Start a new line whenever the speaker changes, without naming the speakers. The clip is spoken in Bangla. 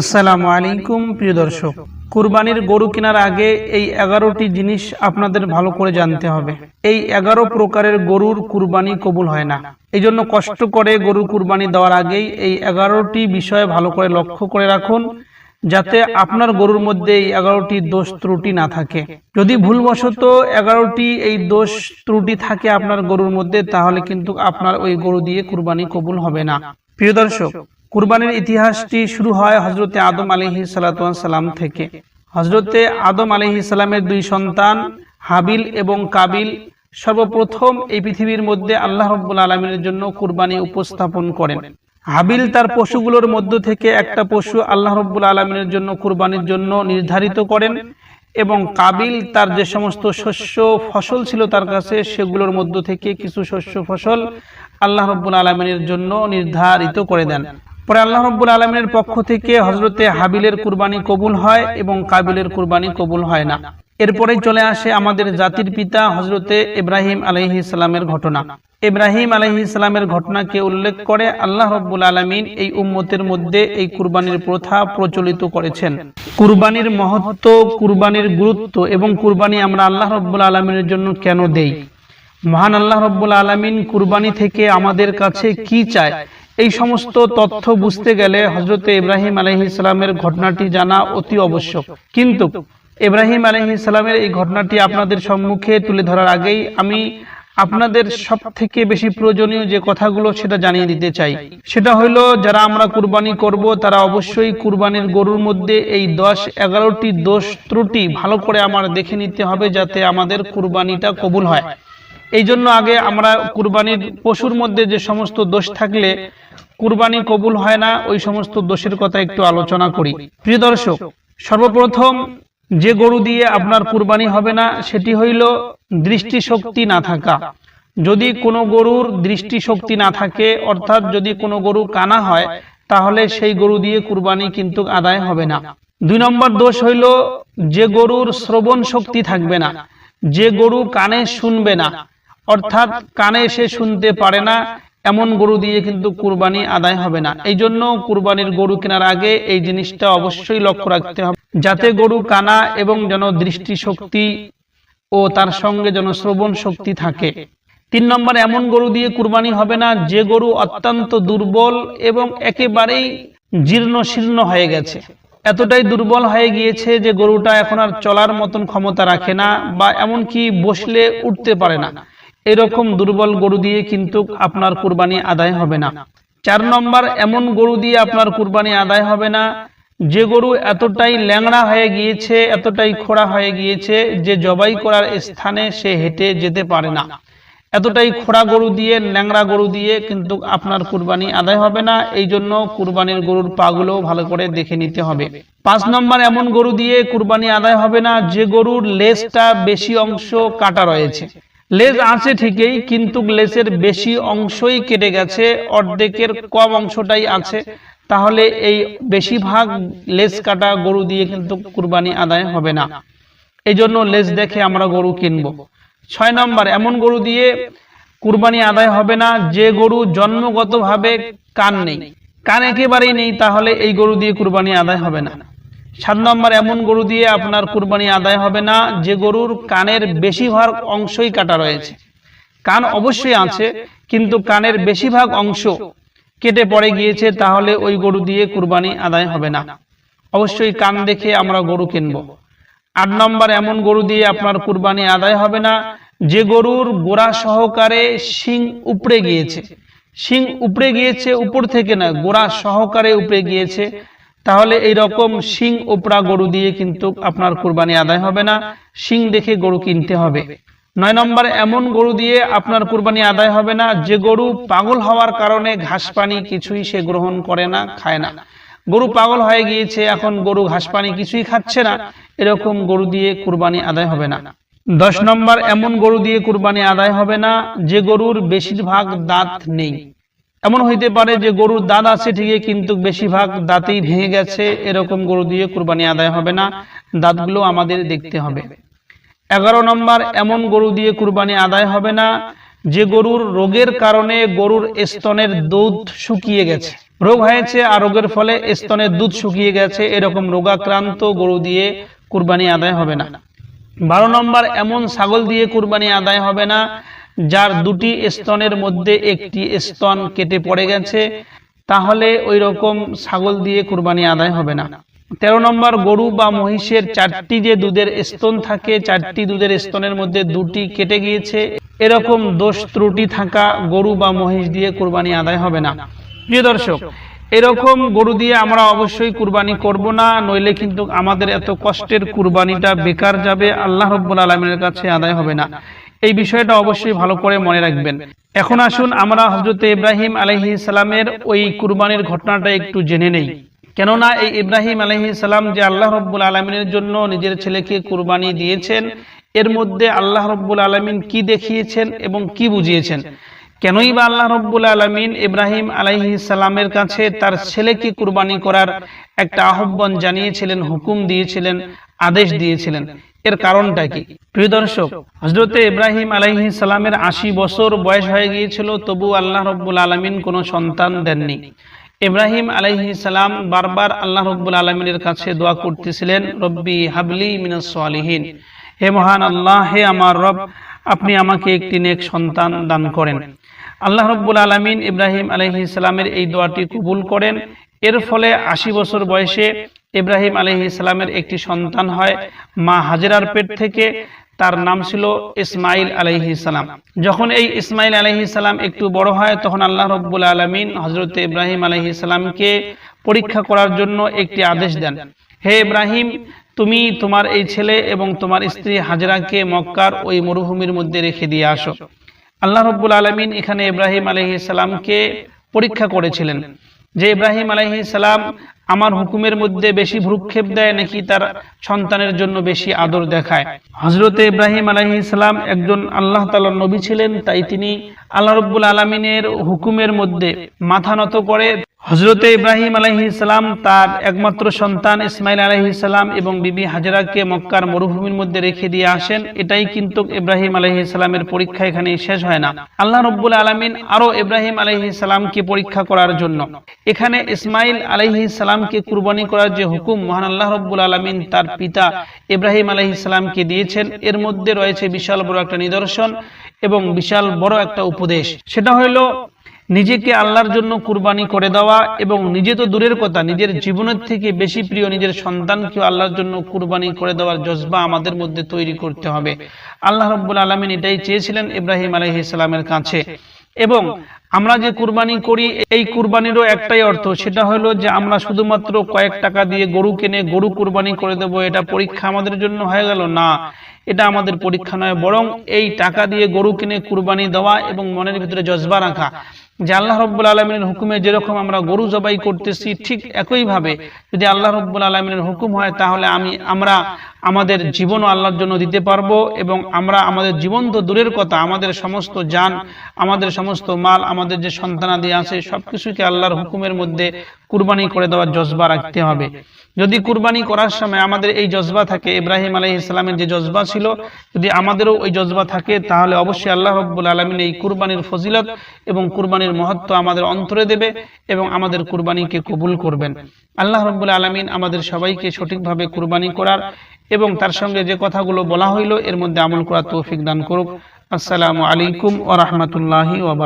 আসসালামু আলাইকুম, প্রিয় দর্শক। কুরবানির গরু কেনার আগে এই এগারোটি জিনিস আপনাদের ভালো করে জানতে হবে। এই এগারো প্রকারের গরুর কুরবানি কবুল হয় না। এই জন্য কষ্ট করে গরু কুরবানি দেওয়ার আগেই এই এগারোটি বিষয় ভালো করে লক্ষ্য করে রাখুন, যাতে আপনার গরুর মধ্যে এই এগারোটি দোষ ত্রুটি না থাকে। যদি ভুলবশত এগারোটি এই দোষ ত্রুটি থাকে আপনার গরুর মধ্যে, তাহলে কিন্তু আপনার ওই গরু দিয়ে কুরবানি কবুল হবে না। প্রিয় দর্শক, কুরবানির ইতিহাসটি শুরু হয় হজরতে আদম আলহি সালাম থেকে। হজরতে আদম আলহি সালামের দুই সন্তান, হাবিল এবং কাবিল, সর্বপ্রথম এই পৃথিবীর মধ্যে আল্লাহ রব্বুল আলমীর জন্য কুরবানি উপস্থাপন করেন। হাবিল তার পশুগুলোর মধ্য থেকে একটা পশু আল্লাহ রব্বুল আলমিনের জন্য কুরবানির জন্য নির্ধারিত করেন এবং কাবিল তার যে সমস্ত শস্য, ফসল ছিল তার কাছে সেগুলোর মধ্য থেকে কিছু শস্য, ফসল আল্লাহ রব্বুল আলমিনের জন্য নির্ধারিত করে দেন। পরে আল্লাহ রব্বুল আলমিনের পক্ষ থেকে হজরতে হাবিলের কুরবানি কবুল হয় এবং কাবিলের কুরবানি কবুল হয় না। এরপরে চলে আসে আমাদের জাতির পিতা হজরতে ইব্রাহিম আলহি ইসলামের ঘটনা। ইব্রাহিম আলহি ইসলামের ঘটনাকে উল্লেখ করে আল্লাহ রব্বুল আলমিন এই উম্মতের মধ্যে এই কুরবানির প্রথা প্রচলিত করেছেন। কুরবানির মহত্ব, কুরবানির গুরুত্ব এবং কুরবানি আমরা আল্লাহ রব্বুল আলমিনের জন্য কেন দেই? মহান আল্লাহ রব্বুল আলমিন কুরবানি থেকে আমাদের কাছে কি চায়? এই সমস্ত তথ্য বুঝতে গেলে হজরত ইব্রাহিম আলহি ইসলামের ঘটনাটি জানা অতি আবশ্যক। কিন্তু ইব্রাহিম আলহি ইসলামের এই ঘটনাটি আপনাদের সম্মুখে তুলে ধরার আগেই আমি আপনাদের সব থেকে বেশি প্রয়োজনীয় যে কথাগুলো সেটা জানিয়ে দিতে চাই। সেটা হইল, যারা আমরা কুরবানি করব, তারা অবশ্যই কুরবানির গরুর মধ্যে এই দশ, এগারোটি দোষ ত্রুটি ভালো করে আমার দেখে নিতে হবে যাতে আমাদের কুরবানিটা কবুল হয়। এই জন্য আগে আমরা কুরবানির পশুর মধ্যে যে সমস্ত দোষ থাকলে কুরবানি কবুল হয় না, ওই সমস্ত দোষের কথা একটু আলোচনা করি। প্রিয় দর্শক, সর্বপ্রথম যে গরু দিয়ে আপনার কুরবানি হবে না, সেটি হইল দৃষ্টিশক্তি না থাকা। যদি কোনো গরুর দৃষ্টিশক্তি না থাকে, অর্থাৎ যদি কোনো গরু কানা হয়, তাহলে সেই গরু দিয়ে কুরবানি কিন্তু আদায় হবে না। দুই নম্বর দোষ হইল যে গরুর শ্রবণ শক্তি থাকবে না, যে গরু কানে শুনবে না অর্থাৎ কানে সে শুনতে পারে না, এমন গরু দিয়ে কিন্তু কুরবানি আদায় হবে না। এই জন্য কুরবানির গরু কেনার আগে এই জিনিসটা অবশ্যই লক্ষ্য রাখতে হবে, যাতে গরু কানা এবং যেন দৃষ্টিশক্তি ও তার সঙ্গে যেন শ্রবণ শক্তি থাকে। তিন নম্বর, এমন গরু দিয়ে কুরবানি হবে না যে গরু অত্যন্ত দুর্বল এবং একেবারেই জীর্ণ শীর্ণ হয়ে গেছে। এতটাই দুর্বল হয়ে গিয়েছে যে গরুটা এখন আর চলার মতন ক্ষমতা রাখে না বা এমনকি বসলে উঠতে পারে না। এরকম দুর্বল গরু দিয়ে কিন্তু আপনার কুরবানি আদায় হবে না। চার নম্বর, এমন গরু দিয়ে আপনার কুরবানি আদায় হবে না, যে গরু এতটাই ল্যাংড়া হয়ে গিয়েছে, এতটাই খোড়া হয়ে গিয়েছে, যে জবাই করার স্থানে সে হেঁটে যেতে পারে না। এতটাই খোড়া গরু দিয়ে, ল্যাংড়া গরু দিয়ে কিন্তু আপনার কুরবানি আদায় হবে না, এই জন্য কুরবানির গরুর পাগুলো ভালো করে দেখে নিতে হবে। পাঁচ নম্বর, এমন গরু দিয়ে কুরবানি আদায় হবে না, যে গরুর লেজটা বেশি অংশ কাটা রয়েছে। লেজ আছে ঠিকই, কিন্তু লেজের বেশি অংশই কেটে গেছে, অর্ধেকের কম অংশটাই আছে। তাহলে এই বেশিরভাগ লেজ কাটা গরু দিয়ে কিন্তু কুরবানি আদায় হবে না। এই জন্য লেজ দেখে আমরা গরু কিনবো। ছয় নম্বর, এমন গরু দিয়ে কুরবানি আদায় হবে না যে গরু জন্মগতভাবে কান নেই। কান একেবারেই নেই, তাহলে এই গরু দিয়ে কুরবানি আদায় হবে না। সাত নম্বর, এমন গরু দিয়ে আপনার কুরবানি আদায় হবে না, যে গরুর কানের বেশিরভাগ অংশই কাটা রয়েছে। কান অবশ্যই আছে, কিন্তু কানের বেশিরভাগ অংশ কেটে পড়ে গিয়েছে, তাহলে ওই গরু দিয়ে কুরবানি আদায় হবে না। অবশ্যই কান দেখে আমরা গরু কিনবো। আট নম্বর, এমন গরু দিয়ে আপনার কুরবানি আদায় হবে না, যে গরুর গোড়া সহকারে শিং উপড়ে গিয়েছে। শিং উপড়ে গিয়েছে, উপর থেকে না গোড়া সহকারে উপড়ে গিয়েছে তাহলে এই রকম শিং উপড়া গরু দিয়ে কিন্তু আপনার কুরবানি আদায় হবে না। শিং দেখে গরু কিনতে হবে। নয় নম্বর, এমন গরু দিয়ে আপনার কুরবানি আদায় হবে না, যে গরু পাগল হওয়ার কারণে ঘাস পানি কিছুই সে গ্রহণ করে না, খায় না। গরু পাগল হয়ে গিয়েছে, এখন গরু ঘাস পানি কিছুই খাচ্ছে না। এরকম গরু দিয়ে কুরবানি আদায় হবে না। দশ নম্বর, এমন গরু দিয়ে কুরবানি আদায় হবে না, যে গরুর বেশিরভাগ দাঁত নেই। এমন হইতে পারে যে গরুর দাঁত আছে ঠিকই, কিন্তু বেশিরভাগ দাঁতেই ভেঙে গেছে, এরকম গরু দিয়ে কুরবানি আদায় হবে না, দাঁতগুলো আমাদের দেখতে হবে। এগারো নম্বর, এমন গরু দিয়ে কুরবানি আদায় হবে না যে গরুর রোগের কারণে গরুর স্তনের দুধ শুকিয়ে গেছে। রোগ হয়েছে আর রোগের ফলে স্তনের দুধ শুকিয়ে গেছে, এরকম রোগাক্রান্ত গরু দিয়ে কুরবানি আদায় হবে না। বারো নম্বর, এমন ছাগল দিয়ে কুরবানি আদায় হবে না যার দুটি স্তনের মধ্যে একটি স্তন কেটে পড়ে গেছে, তাহলে ওই রকম ছাগল দিয়ে কুরবানি আদায় হবে না। তেরো নম্বর, গরু বা মহিষের চারটি যে দুধের স্তন থাকে, চারটি দুধের স্তনের মধ্যে দুটি কেটে গিয়েছে, এরকম দোষ ত্রুটি থাকা গরু বা মহিষ দিয়ে কুরবানি আদায় হবে না। প্রিয় দর্শক, এরকম গরু দিয়ে আমরা অবশ্যই কুরবানি করব না, নইলে কিন্তু আমাদের এত কষ্টের কুরবানিটা বেকার যাবে, আল্লাহ রব্বুল আলমিনের কাছে আদায় হবে না। এই বিষয়টা অবশ্যই ভালো করে মনে রাখবেন। এখন আসুন আমরা হজরত ইব্রাহিম আলহি সালামের ওই কুরবানির ঘটনাটা একটু জেনে নেই। কেননা এই ইব্রাহিম আলহি সালাম যে আল্লাহ রব্বুল আলমিনের জন্য নিজের ছেলেকে কুরবানি দিয়েছেন, এর মধ্যে আল্লাহ রব্বুল আলমিন কি দেখিয়েছেন এবং কি বুঝিয়েছেন? কেনই বা আল্লাহ রব্বুল আলমিন ইব্রাহিম আলাইহি সালামের কাছে তার ছেলেকে কুরবানি করার একটা আহ্বান জানিয়েছিলেন, হুকুম দিয়েছিলেন, আদেশ দিয়েছিলেন। এর কারণটা কি? প্রিয় দর্শক হজরতে ইব্রাহিম আলাইহি সালামের আশি বছর বয়স হয়ে গিয়েছিল, তবু আল্লাহ রব্বুল আলমিন কোনো সন্তান দেননি। ইব্রাহিম আলাইহি সালাম বারবার আল্লাহ রব্বুল আলমিনের কাছে দোয়া করতেছিলেন, রব্বি হাবলি মিনাস সালিহিন। হে মহান আল্লাহ, হে আমার রব, আপনি আমাকে একটি নেক সন্তান দান করেন। আল্লাহ রব্বুল আলমিন ইব্রাহিম আলহি ইসলামের এই দোয়াটি কবুল করেন। এর ফলে আশি বছর বয়সে ইব্রাহিম আলহি ইসলামের একটি সন্তান হয়, মা হাজেরার পেট থেকে তার নাম ছিল ইসমাইল আলহি সালাম। যখন এই ইসমাইল আলহি সালাম একটু বড় হয়, তখন আল্লাহ রব্বুল আলমিন হজরত ইব্রাহিম আলহি সালামকে পরীক্ষা করার জন্য একটি আদেশ দেন। হে ইব্রাহিম, তুমি তোমার এই ছেলে এবং তোমার স্ত্রী হাজরাকে মক্কার ওই মরুভূমির মধ্যে রেখে দিয়ে আসো। আল্লাহ রব্বুল আলমিন এখানে ইব্রাহিম আলহি সালামকে পরীক্ষা করেছিলেন যে ইব্রাহিম আলহি সালাম আমার হুকুমের মধ্যে বেশি ভ্রুক্ষেপ দেয় নাকি তার সন্তানের জন্য বেশি আদর দেখায়। হজরতে ইব্রাহিম আলহি ইসলাম একজন আল্লাহ তালার নবী ছিলেন, তাই তিনি আল্লাহ রব্বুল আলমিনের হুকুমের মধ্যে মাথা নত করে হজরতে ইব্রাহিম আলহি সালাম তার একমাত্র সন্তান ইসমাইল আলহি সালাম এবং বিবি হাজরাকে মক্কার মরুভূমির মধ্যে রেখে দিয়ে আসেন। এটাই কিন্তু ইব্রাহিম আলহি সালামের পরীক্ষা এখানে শেষ হয় না। আল্লাহ রব্বুল আলমিন আরও ইব্রাহিম আলহি সালামকে পরীক্ষা করার জন্য। এখানে ইসমাইল আলহি সালামকে কুরবানি করার যে হুকুম মহান আল্লাহ রব্বুল আলমিন তার পিতা ইব্রাহিম আলহি সালামকে দিয়েছেন, এর মধ্যে রয়েছে বিশাল বড় একটা নিদর্শন এবং বিশাল বড় একটা উপদেশ। সেটা হইল নিজেকে আল্লাহর জন্য কুরবানি করে দেওয়া এবং নিজে তো দূরের কথা, নিজের জীবনের থেকে বেশি প্রিয় নিজের সন্তানকেও আল্লাহর জন্য কুরবানি করে দেওয়ার জজবা আমাদের মধ্যে তৈরি করতে হবে। আল্লাহ রব্বুল আলমিন এটাই চেয়েছিলেন ইব্রাহিম আলহি ইসলামের কাছে। এবং আমরা যে কুরবানি করি, এই কুরবানিরও একটাই অর্থ, সেটা হলো যে আমরা শুধুমাত্র কয়েক টাকা দিয়ে গরু কিনে গরু কুরবানি করে দেব, এটা পরীক্ষা আমাদের জন্য হয়ে গেল? না, এটা আমাদের পরীক্ষা নয়, বরং এই টাকা দিয়ে গরু কিনে কুরবানি দেওয়া এবং মনের ভিতরে জজবা রাখা। যে আল্লাহ রব্বুল আলমিনের হুকুমে যেরকম আমরা গরু জবাই করতেছি, ঠিক একইভাবে যদি আল্লাহ রব্বুল আলমিনের হুকুম হয়, তাহলে আমি, আমরা আমাদের জীবনও আল্লাহর জন্য দিতে পারব এবং আমরা আমাদের জীবন তো দূরের কথা, আমাদের সমস্ত যান আমাদের সমস্ত মাল, আমাদের যে সন্তানাদি আছে, সবকিছুকে আল্লাহর হুকুমের মধ্যে কুরবানি করে দেওয়ার জজবা রাখতে হবে। যদি কুরবানি করার সময় আমাদের এই জজবা থাকে, ইব্রাহিম আলহ ইসলামের যে জজবা ছিল, যদি আমাদেরও ওই জজবা থাকে, তাহলে অবশ্যই আল্লাহ রব্বুল আলমিন এই কুরবানির ফজিলত এবং কুরবানির মহত্ব আমাদের অন্তরে দেবে এবং আমাদের কুরবানিকে কবুল করবেন। আল্লাহ রব্বুল আলমিন আমাদের সবাইকে সঠিকভাবে কুরবানি করার এবং তার সঙ্গে যে কথাগুলো বলা হইল, এর মধ্যে আমল করার তৌফিক দান করুক। আসসালামু আলাইকুম ও ওরহমতুল্লাহি